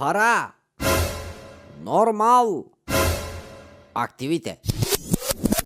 Para. Normal. Aktivite.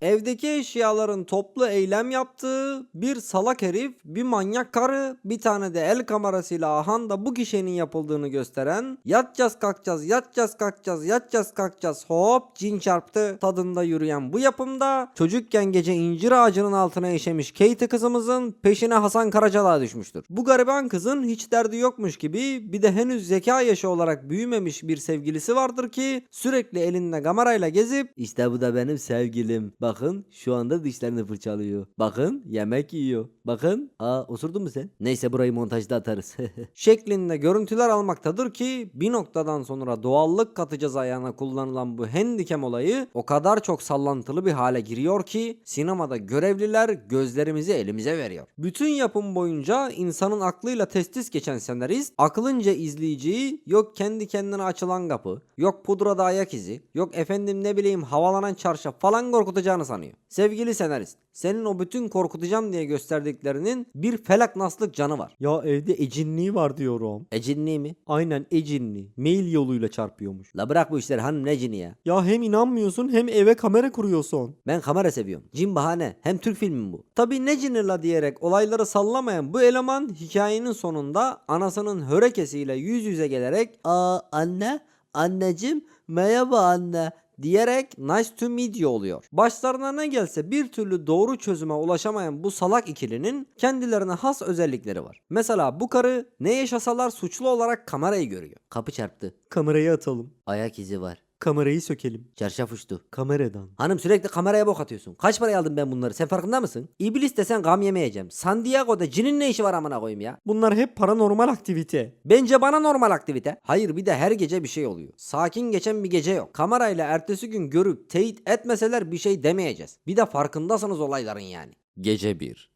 Evdeki eşyaların toplu eylem yaptığı bir salak herif, bir manyak karı, bir tane de el kamerasıyla ahanda bu kişinin yapıldığını gösteren yatacağız kalkacağız, yatacağız kalkacağız, yatacağız kalkacağız hop cin çarptı tadında yürüyen bu yapımda çocukken gece incir ağacının altına işemiş Katie kızımızın peşine Hasan Karacalağ düşmüştür. Bu gariban kızın hiç derdi yokmuş gibi bir de henüz zeka yaşı olarak büyümemiş bir sevgilisi vardır ki sürekli elinde kamerayla gezip işte bu da benim sevgilim. Bakın şu anda dişlerini fırçalıyor. Bakın yemek yiyor. Bakın aa osurdun mu sen? Neyse burayı montajda atarız. şeklinde görüntüler almaktadır ki bir noktadan sonra doğallık katacağız ayağına kullanılan bu handikem olayı o kadar çok sallantılı bir hale giriyor ki sinemada görevliler gözlerimizi elimize veriyor. Bütün yapım boyunca insanın aklıyla testis geçen senarist aklınca izleyiciyi yok kendi kendine açılan kapı, yok pudrada ayak izi, yok efendim ne bileyim havalanan çarşaf falan korkutacağını sanıyor. Sevgili senarist, senin o bütün korkutacağım diye gösterdiklerinin bir felak naslık canı var. Ya evde ecinliği var diyorum. Ecinli mi? Aynen ecinli. Mail yoluyla çarpıyormuş. La bırak bu işleri hanım ne cini ya? Ya hem inanmıyorsun hem eve kamera kuruyorsun. Ben kamera seviyorum. Cin bahane. Hem Türk filmi mi bu? Tabi ne cini la diyerek olayları sallamayan bu eleman hikayenin sonunda anasının hörekesiyle yüz yüze gelerek Aa anne, anneciğim merhaba anne diyerek nice to meet you oluyor. Başlarına ne gelse bir türlü doğru çözüme ulaşamayan bu salak ikilinin kendilerine has özellikleri var. Mesela bu karı ne yaşasalar suçlu olarak kamerayı görüyor. Kapı çarptı. Kamerayı atalım. Ayak izi var. Kamerayı sökelim. Çarşaf uçtu. Kameradan. Hanım sürekli kameraya bok atıyorsun. Kaç paraya aldın ben bunları? Sen farkında mısın? İblis desen gam yemeyeceğim. San Diego'da cinin ne işi var amına koyayım ya? Bunlar hep paranormal aktivite. Bence bana normal aktivite. Hayır bir de her gece bir şey oluyor. Sakin geçen bir gece yok. Kamerayla ertesi gün görüp teyit etmeseler bir şey demeyeceğiz. Bir de farkındasınız olayların yani. Gece 1.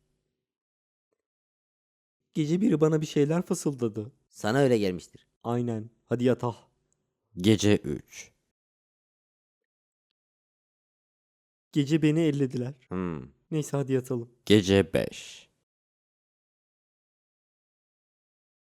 Gece biri bana bir şeyler fısıldadı. Sana öyle gelmiştir. Aynen. Hadi yatah. Gece 3. Gece beni ellediler. Hmm. Neyse hadi yatalım. Gece 5.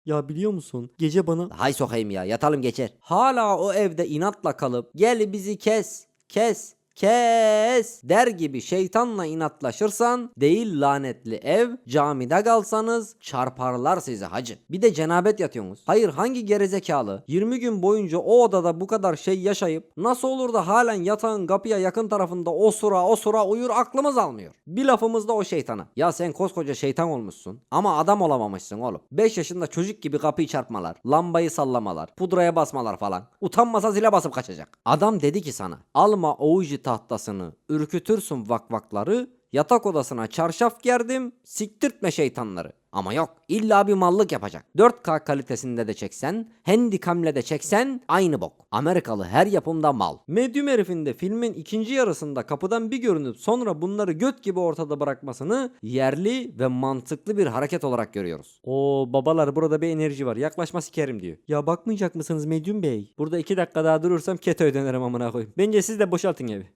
Ya biliyor musun? Gece bana Hay sokayım ya yatalım geçer. Hala o evde inatla kalıp gel bizi kes kes kes der gibi şeytanla inatlaşırsan değil lanetli ev camide kalsanız çarparlar sizi hacı. Bir de cenabet yatıyorsunuz. Hayır hangi gerizekalı 20 gün boyunca o odada bu kadar şey yaşayıp nasıl olur da halen yatağın kapıya yakın tarafında o sura o sura uyur aklımız almıyor. Bir lafımız da o şeytana. Ya sen koskoca şeytan olmuşsun ama adam olamamışsın oğlum. 5 yaşında çocuk gibi kapıyı çarpmalar, lambayı sallamalar, pudraya basmalar falan. Utanmasa zile basıp kaçacak. Adam dedi ki sana alma ouija tahtasını ürkütürsün vakvakları yatak odasına çarşaf gerdim siktirtme şeytanları. Ama yok illa bir mallık yapacak. 4K kalitesinde de çeksen, handikamle de çeksen aynı bok. Amerikalı her yapımda mal. Medium herifin de filmin ikinci yarısında kapıdan bir görünüp sonra bunları göt gibi ortada bırakmasını yerli ve mantıklı bir hareket olarak görüyoruz. o babalar burada bir enerji var. Yaklaşma sikerim diyor. Ya bakmayacak mısınız Medyum Bey? Burada iki dakika daha durursam ketoya dönerim amına koyayım. Bence siz de boşaltın evi.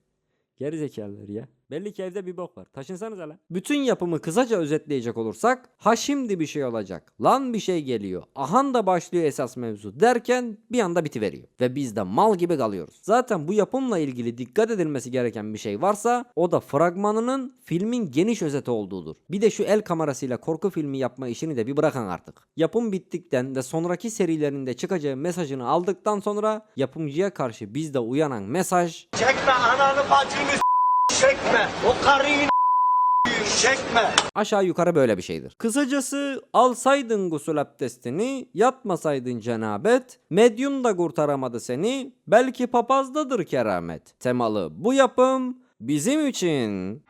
Geri ya. Belli ki evde bir bok var. Taşınsanıza lan. Bütün yapımı kısaca özetleyecek olursak ha şimdi bir şey olacak. Lan bir şey geliyor. Ahan da başlıyor esas mevzu derken bir anda bitiveriyor. Ve biz de mal gibi kalıyoruz. Zaten bu yapımla ilgili dikkat edilmesi gereken bir şey varsa o da fragmanının filmin geniş özeti olduğudur. Bir de şu el kamerasıyla korku filmi yapma işini de bir bırakın artık. Yapım bittikten ve sonraki serilerinde çıkacağı mesajını aldıktan sonra yapımcıya karşı bizde uyanan mesaj Çekme ananı bacını çekme. O karıyı çekme. aşağı yukarı böyle bir şeydir. Kısacası alsaydın gusül abdestini, yatmasaydın cenabet, medyum da kurtaramadı seni, belki papazdadır keramet. Temalı bu yapım bizim için.